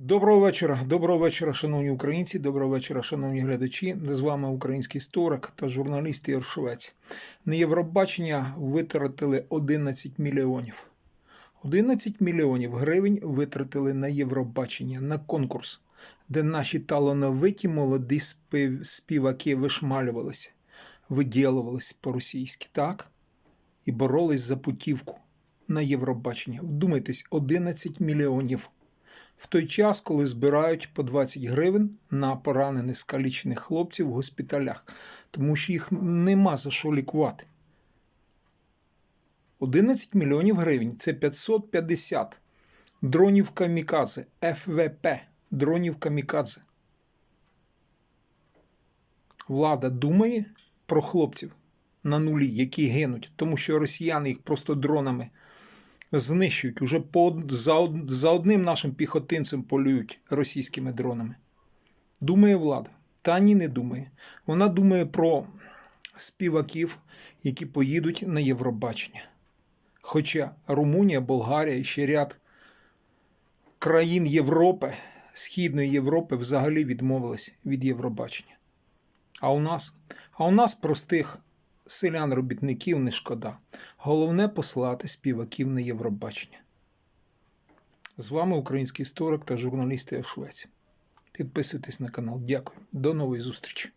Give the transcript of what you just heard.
Доброго вечора, доброго вечора, шановні українці, доброго вечора, шановні глядачі. З вами український історик та журналіст Ігор. На Євробачення витратили 11 мільйонів. 11 мільйонів гривень витратили на Євробачення, на конкурс, де наші талановиті молоді спів- співаки вишмалювалися, виділувалися по-російськи, так? І боролись за путівку на Євробачення. Вдумайтесь, 11 мільйонів в той час, коли збирають по 20 гривень на поранених скалічених хлопців в госпіталях, тому що їх нема за що лікувати. 11 мільйонів гривень це 550 дронів камікадзе, ФВП, дронів камікадзе. Влада думає про хлопців на нулі, які гинуть, тому що росіяни їх просто дронами знищують. Уже по, за, за одним нашим піхотинцем полюють російськими дронами. Думає влада. Та ні, не думає. Вона думає про співаків, які поїдуть на Євробачення. Хоча Румунія, Болгарія і ще ряд країн Європи, Східної Європи взагалі відмовились від Євробачення. А у нас, а у нас простих селян-робітників не шкода. Головне послати співаків на Євробачення. З вами український історик та журналіст Євшвець. Швець. Підписуйтесь на канал. Дякую. До нової зустрічі.